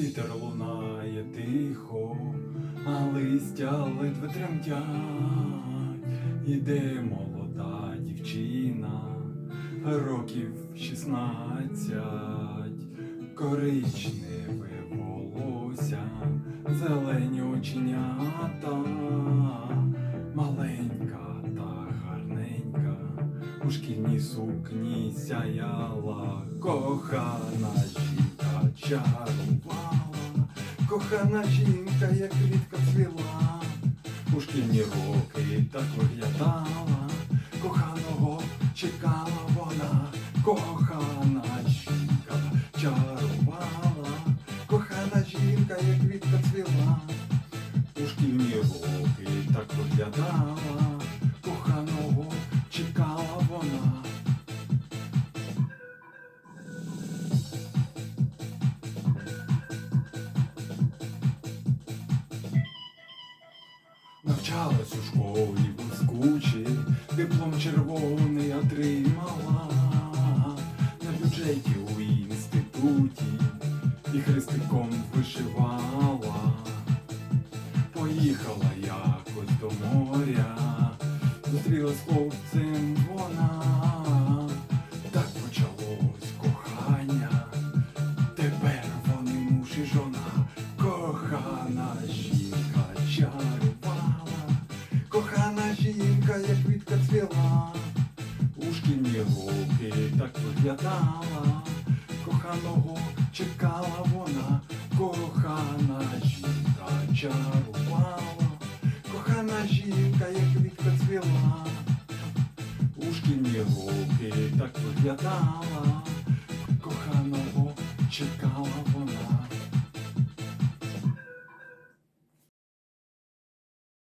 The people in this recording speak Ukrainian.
Вітер лунає тихо, а листя ледве тремтять. Іде молода дівчина, років шістнадцять, коричневе волосся, зелені оченята, маленька та гарненька, у шкільній сукні сяяла, кохана жінка чарувала, кохана жінка, як квітка цвіла, у шкільні роки так виглядала, коханого чекала вона, кохана Навчалась у школі блискуче, диплом червоний отримала на бюджеті у інституті і хрестиком вишивала. Поїхала якось до моря, зустрілась хлопцем вона, жінка, як квітка цвіла, у шкільні роки так виглядала, коханого чекала вона, кохана жінка чарувала, кохана жінка, як квітка цвіла, у шкільні роки так виглядала, коханого чекала вона.